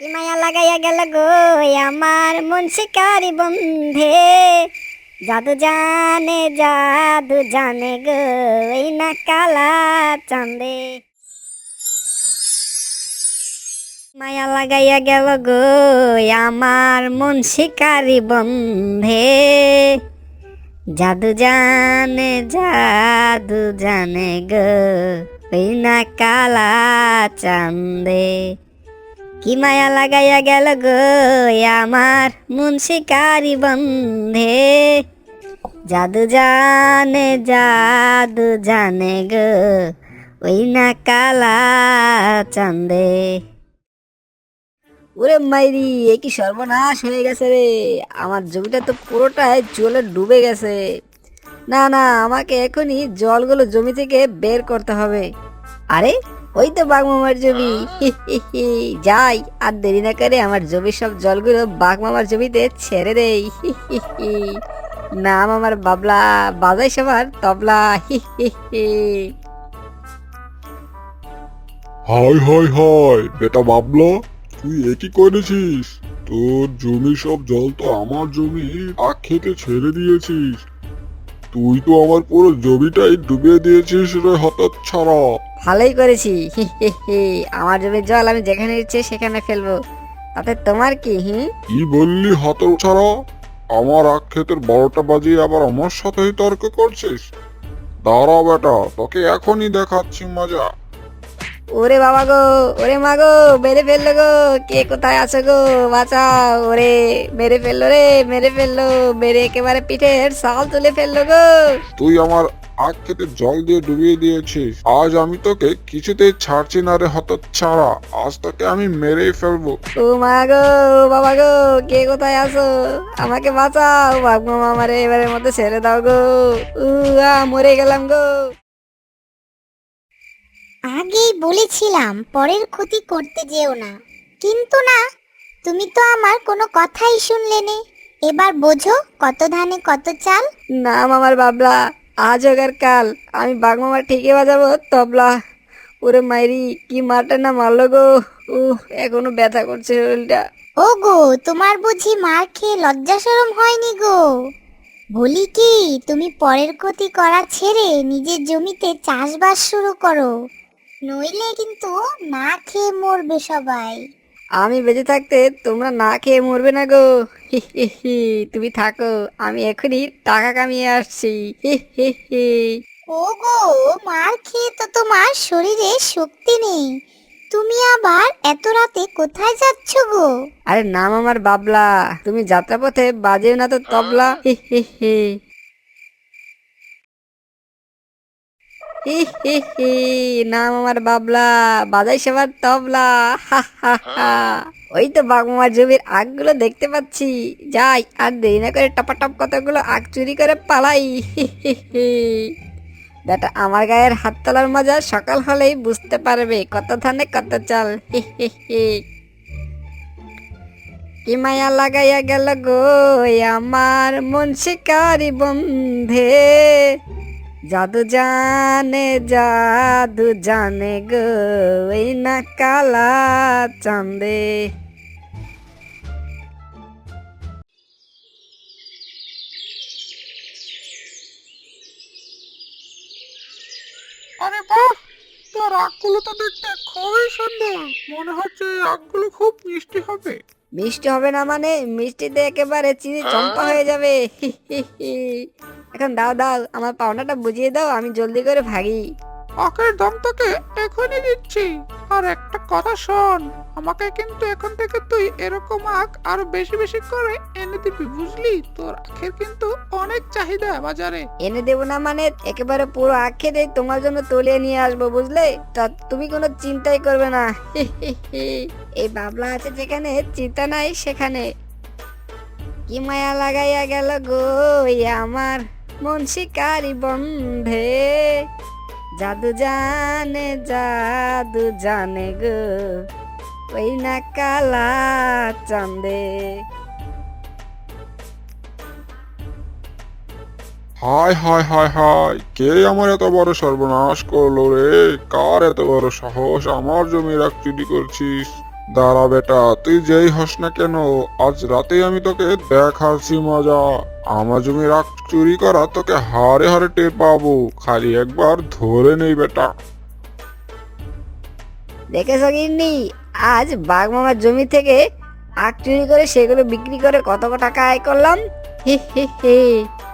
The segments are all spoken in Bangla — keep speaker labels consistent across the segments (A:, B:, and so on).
A: মায়া লাগাইয়া গেল গো আমার মন শিকারি বন্ধে। জাদু জানে জাদু জানে গো, এই না কালা চাঁদে। মায়া লাগাইয়া গেল গো আমার মন শিকারি বন্ধে। জাদু জানে জাদু জানে গো না কালা চান্দে কি মায়া লাগাইয়া গেল গো আমার মন শিকারি বন্ধে? জাদু জানে জাদু জানে গো ওই না কালা চান্দে।
B: ওরে মাইরি, এ কি সর্বনাশ হয়ে গেছে রে। আমার জমিটা তো পুরোটাই জলে ডুবে গেছে। না না, আমাকে এখনই জলগুলো জমি থেকে বের করতে হবে। আরে ওই তো বাঘমামার জমি। হি, হি, হি। যাই আর দেরি না করে আমার জমির সব জলগুলো বাঘমামার জমিতে ছেড়ে দেই। নাম আমার বাবলা বাজাই সবার তবলা। হি হি হি
C: হাই হাই হাই বেটা বাবলা তুই একই করেছিস? তোর জমি সব জল তো আমার জমি আখ খেতে ছেড়ে দিয়েছিস। তুই তো আমার পুরো জমিটাই ডুবিয়ে দিয়েছিস রে হঠাৎ ছাড়া।
B: ভালোই করেছি। হি, হি, হি। আমার জমির জল আমি যেখানে ইচ্ছে সেখানে ফেলব। তাতে তোমার কি হি?
C: কি বললি হাত ছাড়া? আমার আখ ক্ষেতের বারোটা বাজিয়ে আবার আমার সাথেই তর্ক করছিস? দাঁড়া বেটা তোকে এখনই দেখাচ্ছি মজা।
B: ওরে বাবা গো ওরে মা গো মেরে ফেলল গো। কে কোথায় আছো গো? বাঁচাও ওরে। মেরে ফেলল রে মেরে ফেলল। মেরে একেবারে পিঠের সাল তুলে ফেলল গো।
C: তুই আমার আখ খেতে জল দিয়ে ডুবিয়ে দিয়েছিস আজ আমি তোকে কিছুতেই ছাড়ছি না রে হত ছাড়া আজ তোকে আমি মেরেই ফেলব।
B: ও মা গো বাবা গো কে কোথায় আছো? আমাকে বাঁচাও বাবু আমারে এবারের মধ্যে ছেড়ে দাও গো। উ আ মরে গেলাম গো।
A: আগেই বলেছিলাম পরের ক্ষতি করতে যেও না। কিন্তু না তুমি তো আমার কোনো কথাই শুনলে নে। এবার বোঝো কত ধানে কত চাল।
B: নাম আমার বাবলা। আজ আর কাল আমি বাগমামা ঠিকই বাজাবো, তবলা। ওরে মাইরি, কি মারটা না মারলো গো? উহ, এখনও ব্যথা করছে শরীরটা।
A: ও গো তোমার বুঝি মার খেয়ে লজ্জা শরম হয়নি গো? বলি কি, তুমি পরের ক্ষতি করা ছেড়ে নিজের জমিতে চাষবাস শুরু করো। নইলে কিন্তু না খেয়ে মরবে সবাই।
B: আমি বেঁচে থাকতে তোমরা না খেয়ে মরবে না গো। হি হি হি তুমি থাকো আমি এখনই টাকা কামিয়ে আসছি। হি হি হি।
A: ও গো মার খেয়ে তো তোমার শরীরে শক্তি নেই। তুমি আবার এত রাতে কোথায় যাচ্ছ গো?
B: আরে নাম আমার বাবলা তুমি যাত্রাপথে বাজেও না তো তবলা। হি হি হি। হি নাম আমার বাবলা, বাজাই সবার তবলা হা হা হা ওই তো বাগমার জমির আগগুলো দেখতে পাচ্ছি। যাই, আর দেরি না করে টপাটপ কতগুলো আগ চুরি করে পালাই বেটা, আমার গায়ের হাত তোলার মজা সকাল হলেই বুঝতে পারবে, কত ধানে কত চাল কি মায়া লাগাইয়া গেল গো আমার মন শিকারি বন্ধে। জাদু জানে জাদু জানে গো না কালা চাঁদে
C: আরে বাহ, তোর আখগুলো তো দেখতে খুবই সুন্দর। মনে হচ্ছে আখগুলো খুব মিষ্টি হবে।
B: মিষ্টি হবে না মানে? মিষ্টিতে একেবারে চিনি চম্পা হয়ে যাবে। এখন দাও দাও আমার পাওনাটা বুঝিয়ে দাও আমি জলদি করে ভাগি।
C: আখের দাম তোকে এখনই দিচ্ছি। আর একটা কথা শোন আমাকে কিন্তু এখন থেকে তুই এরকম আখ আরও বেশি বেশি করে এনে দিবি বুঝলি? তোর আখের কিন্তু অনেক চাহিদা বাজারে।
B: এনে দেবো না মানে? একেবারে পুরো আখে দিয়ে তোমার জন্য তুলিয়ে নিয়ে আসব বুঝলে? তা তুমি কোনো চিন্তাই করবে না। হি। এই বাবলা আছে যেখানে, চিন্তা নাই সেখানে। কি মায়া লাগাইয়া গেল গো আমার মন শিকারি বন্ধে। জাদু জানে জাদু জানে গো ওই না কালা চাঁদে
C: হায় হায় হায় হায়, কে আমার এত বড় সর্বনাশ করল রে? কার এত বড় সাহস? আমার জমি রাখ চুরি করছিস। দাঁড়া বেটা, তুই যেই হস না কেন, আজ রাতেই আমি তোকে দেখাচ্ছি মজা। আমার জমি রাখ চুরি করা, তোকে হারে হারে টের পাবো। খালি একবার ধরে নেই বেটা।
B: দেখেছ গিন্নি, আজ বাঘ জমি থেকে আখ চুরি করে সেগুলো বিক্রি করে কত টাকা আয় করলাম? হি হি হি।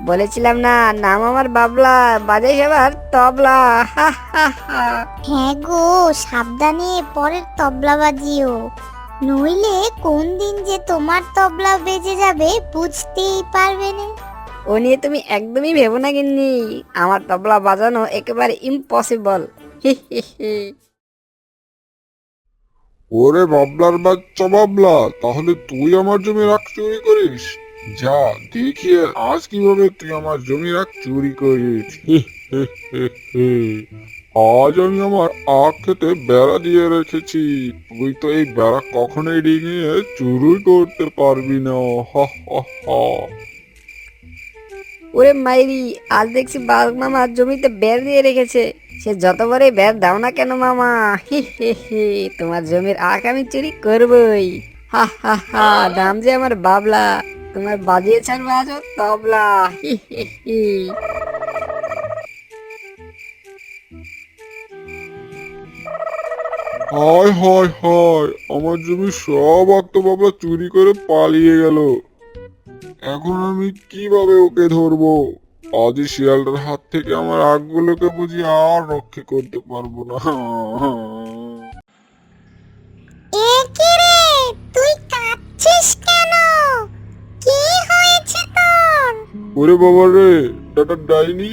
B: বলেছিলাম না নাম আমার বাবলা বাজে সেবার তবলা। হা হা হা।
A: হ্যাঁ গো সাবধানে পরের তবলা বাজিও। নইলে কোন দিন যে তোমার তবলা বেজে যাবে বুঝতেই পারবে না।
B: ও নিয়ে তুমি একদমই ভেবো না গিন্নি আমার তবলা বাজানো একেবারে ইম্পসিবল
C: ওরে বাবলার বাচ্চা বাবলা তাহলে তুই আমার জমি রাখ চুরি করিস? যা, দেখি আজ কীভাবে তুই আমার জমি রাখ চুরি করিস। আজ আমি আমার আখ খেতে বেড়া দিয়ে রেখেছি। তুই তো এই বেড়া কখনোই ডিঙিয়ে চুরি করতে পারবি না। হা
B: ওরে মাইরি, আজ দেখছি বাঘ মামা জমিতে বের দিয়ে রেখেছে। সে যতবারই বের দাও না কেন মামা? হি হি হি, তোমার জমির আখ আমি চুরি করবই। হা হা হা নাম যে আমার বাবলা। তোমার বাজিয়ে ছাড়বো আজ তবলা। হি হি হি
C: হায় হায় হায়, আমার জমি সব আখ তো বাবলা চুরি করে পালিয়ে গেল। এখন আমি কীভাবে ওকে ধরবো? আজই শিয়ালটার হাত থেকে আমার আগগুলোকে বুঝি আর রক্ষা করতে পারব না। ওরে বাবা রে ডাটা ডাইনি?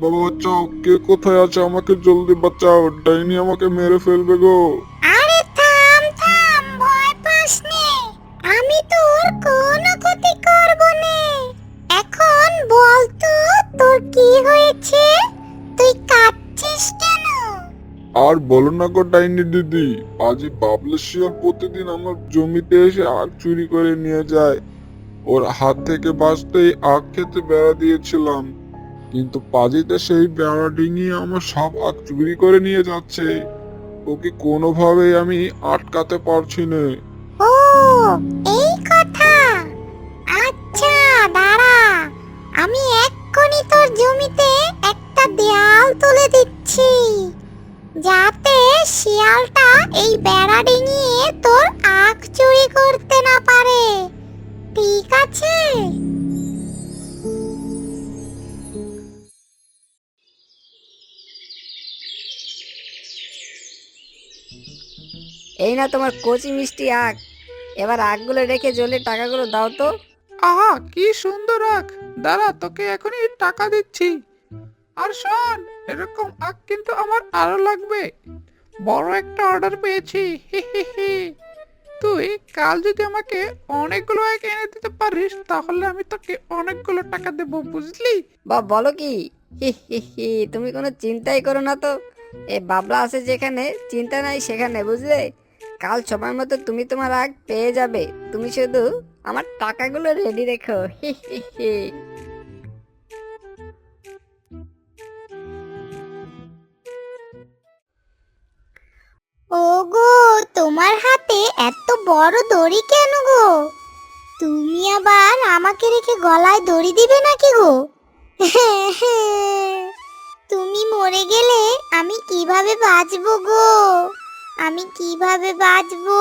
C: বাবা বাচ্চাও কে কোথায় আছে? আমাকে জলদি বাঁচাও। ডাইনি আমাকে মেরে ফেলবে গো।
A: আরে থাম থাম ভয় পাস নে। আমি তোর কোনো ক্ষতি করব নে। এখন বল তো তোর কি হয়েছে? তুই কাঁদছিস কেন?
C: আর বলো না গো ডাইনি দিদি আজই বাবলা প্রতিদিন আমার জমিতে এসে আখ চুরি করে নিয়ে যায়। ওর হাত থেকে বাঁচতেই আখ খেতে বেড়া দিয়েছিলাম। কিন্তু পাজিতে সেই বেড়া ডিঙিয়ে আমার সব আখ চুরি করে নিয়ে যাচ্ছে। ওকে কোনোভাবেই আমি আটকাতে পারছি না।
A: এই কথা? আচ্ছা দাঁড়া। আমি এক্ষুনি তোর জমিতে একটা দেয়াল তুলে দিচ্ছি। যাতে শিয়ালটা এই বেড়া ডিঙিয়ে তোর আখ চুরি করতে না পারে। ঠিক আছে।
B: এই না তোমার কচি মিষ্টি আখ। এবার আখগুলো রেখে জলে টাকাগুলো দাও তো।
D: আহা কি সুন্দর আখ। দাঁড়া তোকে এখনই টাকা দিচ্ছি। আর শোন এরকম আখ কিন্তু আমার আরও লাগবে। বড় একটা অর্ডার পেয়েছি। হি হি হি। তুই কাল যদি আমাকে অনেকগুলো আখ এনে দিতে পারিস, তাহলে আমি তোকে অনেকগুলো টাকা দেব, বুঝলি?
B: বা, বলো কি? হি তুমি কোনো চিন্তাই করো না তো। এ বাবলা আছে যেখানে, চিন্তা নাই সেখানে, বুঝলে? কাল সময় মতো তুমি তোমার আগ পেয়ে যাবে। তুমি শুধু আমার টাকাগুলো রেডি রেখো। হি হি হি।
A: ওগো, তোমার হাতে এত বড় দড়ি কেন গো? তুমি আবার আমাকে রেখে গলায় দড়ি দিবে নাকি গো? তুমি মরে গেলে আমি কীভাবে বাঁচবো গো? আমি কীভাবে বাঁচবো?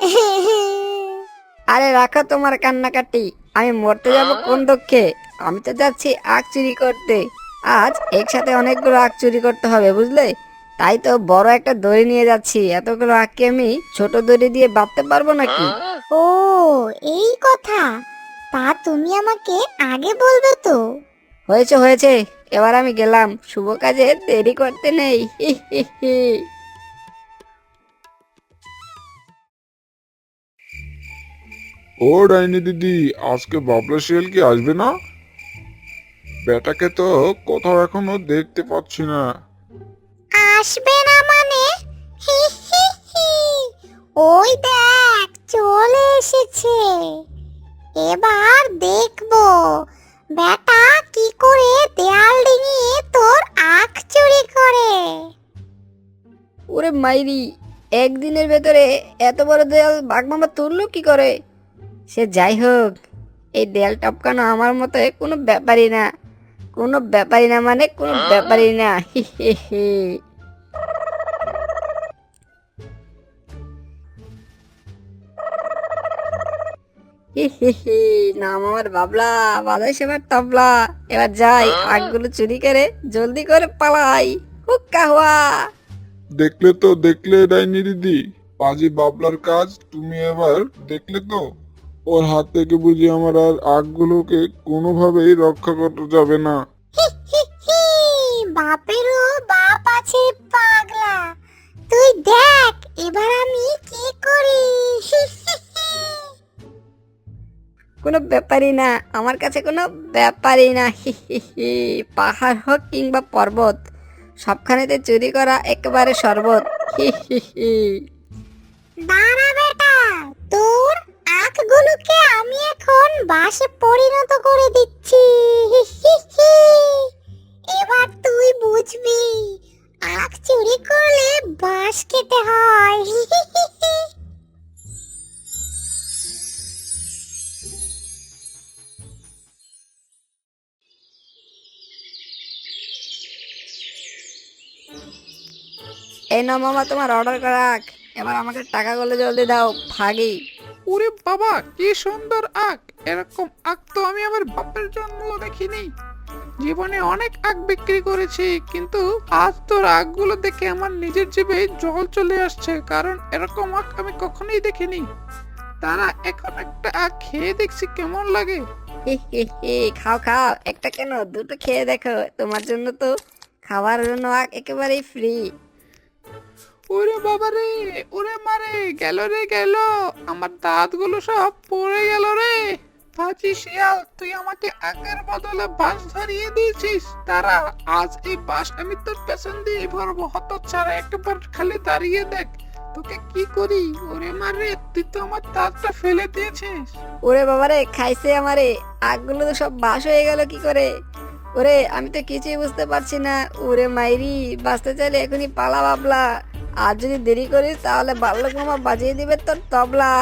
B: আরে, রাখো তোমার কান্নাকাটি। আমি মরতে যাব কোন দুঃখে? আমি তো যাচ্ছি আখ চুরি করতে। আজ একসাথে অনেকগুলো আখ চুরি করতে হবে, বুঝলে? তাই তো বড় একটা দড়ি নিয়ে যাচ্ছি। এতগুলো আখকে আমি ছোট দড়ি দিয়ে বাঁধতে পারব নাকি?
A: ও এই কথা। তা তুমি আমাকে আগে বলবে তো।
B: হয়েছে হয়েছে। এবার আমি গেলাম। শুভ কাজে দেরি করতে নেই।
C: ও ডাইনি দিদি আজকে বাবলা শিয়াল কি আসবে না? বেটাকে তো কোথাও এখনও দেখতে পাচ্ছি না।
A: আসবে না মানে? ওই দেখ, চলে এসেছে। এবার দেখব। বেটা, কি করে দেয়াল ডিঙিয়ে তোর আখ চুরি করে?
B: ওরে মাইরি, একদিনের ভেতরে এত বড় দেয়াল বাঘমামা তুললো কি করে? সে যাই হোক, এই দেয়াল টপকানো আমার মতে কোনো ব্যাপারই না। কোনো ব্যাপারই না মানে কোনো ব্যাপারই না। হি হি হি। হি হি হি, নাম আমার বাবলা বাজাই সেবার তবলা। এবার যাই আগগুলো চুরি করে জলদি করে পালাই। হুক্কা হুয়া।
C: দেখলে তো দেখলে ডাইনি দিদি পাজি বাবলার কাজ তুমি এবার দেখলে তো। ওর হাত থেকে বুঝি আমার আর আগগুলোকে কোনোভাবেই রক্ষা করতে যাবে না।
A: হি হি, বাপেরও বাপ আছে পাগলা। তুই দেখ এবার আমি কি করি।
B: কোনো ব্যাপারই না, আমার কাছে কোনো ব্যাপারই না। হি হি হি, পাহাড় হোক কিংবা পর্বত, সবখানেতে চুরি করা একেবারে শরবত। হি হি হি।
A: দাঁড়া বেটা, তোর আখগুলোকে আমি এখন বাসে পরিণত করে দিচ্ছি। হি। এবার তুই বুঝবি, আখ চুরি করলে বাঁশ খেতে হয়।
B: এই নাও মামা তোমার অর্ডার করা। এবার আমাকে টাকাগুলো জলদি দাও ভাগি।
D: ওরে বাবা কি সুন্দর আখ। এরকম আখ তো আমি আমার বাপের জন্মও দেখিনি। জীবনে অনেক আখ বিক্রি করেছি কিন্তু আজ তোর আখগুলো দেখে আমার নিজের জিভে জল চলে আসছে কারণ এরকম আখ আমি কখনোই দেখিনি। তারা এখন একটা আখ খেয়ে দেখছি কেমন লাগে?
B: খাও খাও। একটা কেন? দুটো খেয়ে দেখো। তোমার জন্য তো খাওয়ার জন্য আখ একেবারেই ফ্রি
D: ওরে বাবা রে, ওরে মারে গেল রে, গেল। আমার দাঁতগুলো সব পড়ে গেল রে। পাঁচি শিয়াল, তুই আমাকে আগের বদলে বাস ধরিয়ে দিয়েছিস। তারা আজ এই বাস আমি তোর পেছন দিয়ে ভরবো। হত ছাড়া একবার খালি দাঁড়িয়ে দেখ, তোকে কি করি? ওরে মারে তুই তো আমার দাঁতটা ফেলে দিয়েছিস।
B: ওরে বাবারে খাইছে আমারে। আগগুলো তো সব বাস হয়ে গেল কি করে? ওরে, আমি তো কিছুই বুঝতে পারছি না। ওরে মাইরি, বাঁচতে চাইলে এখনই পালা বাবলা। আর যদি দেরি করিস তাহলে বাল্যক মামা বাজিয়ে দিবে তোর তবলা।